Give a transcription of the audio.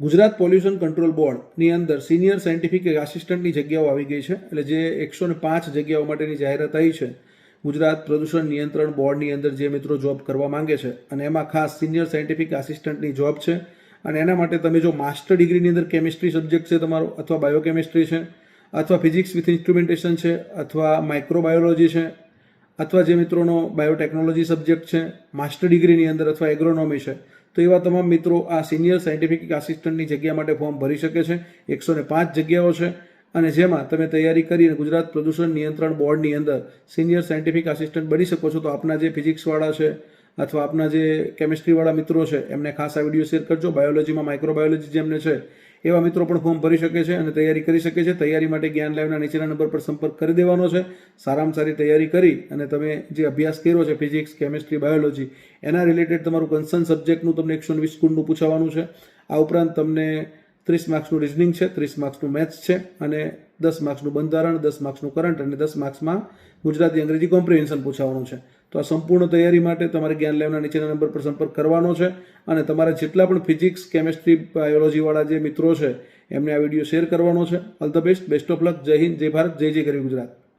Gujarat pollution control બોર્ડની અંદર senior scientific આસિસ્ટન્ટની જગ્યાઓ આવી ગઈ છે એટલે જે એકસો ને પાંચ જગ્યાઓ માટેની જાહેરાત આવી છે, ગુજરાત પ્રદૂષણ નિયંત્રણ બોર્ડની અંદર જે મિત્રો જોબ કરવા માંગે છે અને એમાં ખાસ સિનિયર સાયન્ટિફિક આસિસ્ટન્ટની જોબ છે અને એના માટે તમે જો માસ્ટર ડિગ્રીની અંદર કેમિસ્ટ્રી સબ્જેક્ટ છે તમારો અથવા બાયોકેમિસ્ટ્રી છે અથવા ફિઝિક્સ વિથ ઇન્સ્ટ્રુમેન્ટેશન છે અથવા માઇક્રોબાયોલોજી છે અથવા જે મિત્રોનો બાયોટેકનોલોજી સબ્જેક્ટ છે માસ્ટર ડિગ્રીની અંદર અથવા એગ્રોનોમી છે તો એવા તમામ મિત્રો આ સિનિયર સાયન્ટિફિક આસિસ્ટન્ટની જગ્યા માટે ફોર્મ ભરી શકે છે. એકસો ને પાંચ જગ્યાઓ છે. અને જેમાં તમે તૈયારી કરીને ગુજરાત પ્રદૂષણ નિયંત્રણ બોર્ડની અંદર સિનિયર સાયન્ટિફિક આસિસ્ટન્ટ બની શકો છો. તો આપના જે ફિઝિક્સવાળા છે અથવા આપના જે કેમિસ્ટ્રીવાળા મિત્રો છે, એમને ખાસ આ વીડિયો શેર કરજો. બાયોલોજીમાં માઇક્રોબાયોલોજી જેમને છે એવા મિત્રો પણ ફોર્મ ભરી શકે છે અને તૈયારી કરી શકે છે. તૈયારી માટે જ્ઞાન લાઈવના નીચેના નંબર પર સંપર્ક કરી દેવાનો છે. સારામાં સારી તૈયારી કરી અને તમે જે અભ્યાસ કર્યો છે ફિઝિક્સ કેમિસ્ટ્રી બાયોલોજી એના રિલેટેડ તમારું કન્સર્ન સબ્જેક્ટનું તમને એકસો વીસ ગુણનું પૂછાવાનું છે. આ ઉપરાંત તમને ત્રીસ માર્ક્સનું રિઝનિંગ છે, ત્રીસ માર્ક્સનું મેથ્સ છે અને દસ માર્ક્સનું બંધારણ, દસ માર્ક્સનું કરંટ અને દસ માર્ક્સમાં ગુજરાતી અંગ્રેજી કોમ્પ્રિહેન્શન પૂછાવાનું છે. તો આ સંપૂર્ણ તૈયારી માટે તમારે જ્ઞાન લેવના નીચેના નંબર પર સંપર્ક કરવાનો છે અને તમારા જેટલા પણ ફિઝિક્સ, કેમેસ્ટ્રી, બાયોલોજીવાળા જે મિત્રો છે, એમને આ વીડિયો શેર કરવાનો છે. All the best best of luck જય હિન્દ, જય ભારત, જય જય ગરવી ગુજરાત.